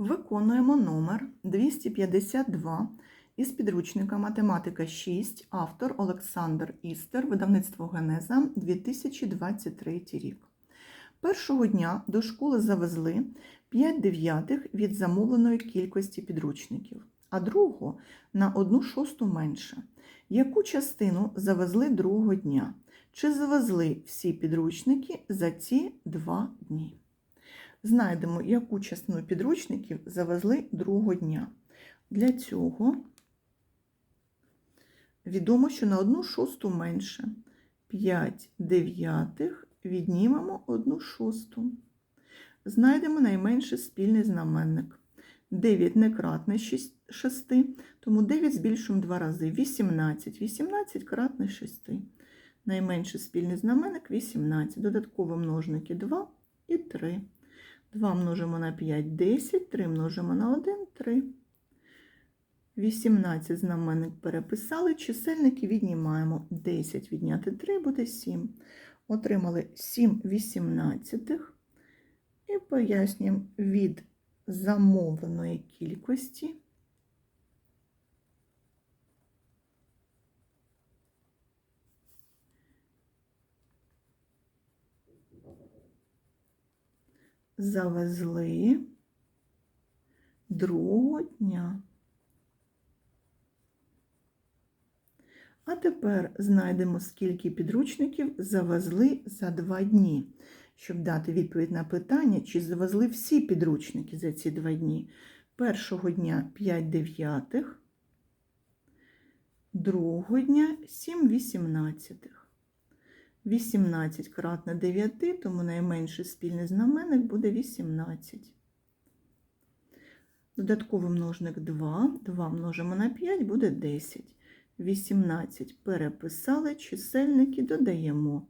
Виконуємо номер 252 із підручника Математика 6, автор Олександр Істер, видавництво Генеза 2023 рік. Першого дня до школи завезли 5 дев'ятих від замовленої кількості підручників, а другого на 1 шосту менше. Яку частину завезли другого дня? Чи завезли всі підручники за ці два дні? Знайдемо, яку частину підручників завезли другого дня. Для цього відомо, що на 1 шосту менше. 5 дев'ятих віднімемо 1 шосту. Знайдемо найменший спільний знаменник. 9 не кратне 6, тому 9 збільшуємо 2 рази. 18. 18 кратне 6. Найменший спільний знаменник 18. Додаткові множники 2 і 3. 2 множимо на 5 – 10, 3 множимо на 1 – 3. 18 знаменник переписали, чисельники віднімаємо. 10 відняти 3 буде 7. Отримали 7 вісімнадцятих. І пояснюємо від замовленої кількості завезли другого дня. А тепер знайдемо, скільки підручників завезли за два дні, щоб дати відповідь на питання, чи завезли всі підручники за ці два дні. Першого дня 5 дев'ятих, другого дня 7 вісімнадцятих. 18 кратне 9, тому найменший спільний знаменник буде 18. Додатковий множник 2. 2 множимо на 5 буде 10. 18 переписали, чисельники додаємо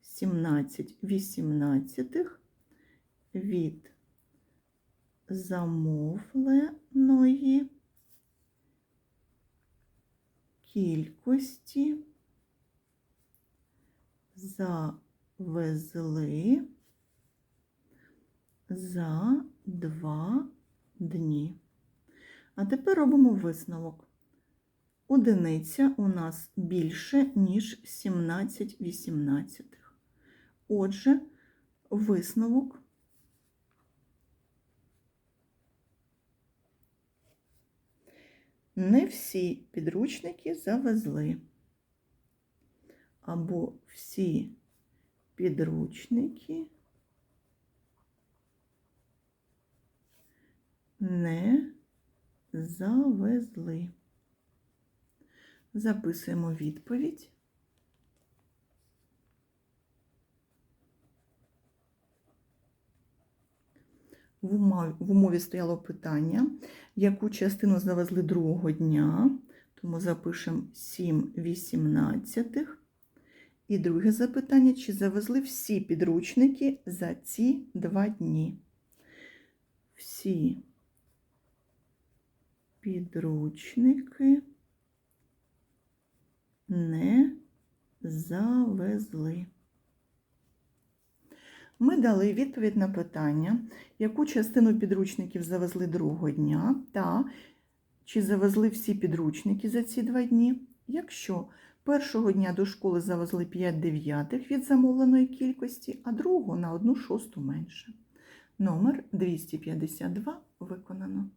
17 вісімнадцятих від замовленої кількості завезли за два дні. А тепер робимо висновок. Одиниця у нас більше, ніж 17 вісімнадцятих. Отже, висновок не всі підручники завезли. Або всі підручники не завезли. Записуємо відповідь. В умові, стояло питання, яку частину завезли другого дня, тому запишемо 7 вісімнадцятих. І друге запитання, чи завезли всі підручники за ці два дні? Всі підручники не завезли. Ми дали відповідь на питання, яку частину підручників завезли другого дня, та чи завезли всі підручники за ці два дні. Якщо першого дня до школи завезли 5 дев'ятих від замовленої кількості, а другого на 1 шосту менше. Номер 252 виконано.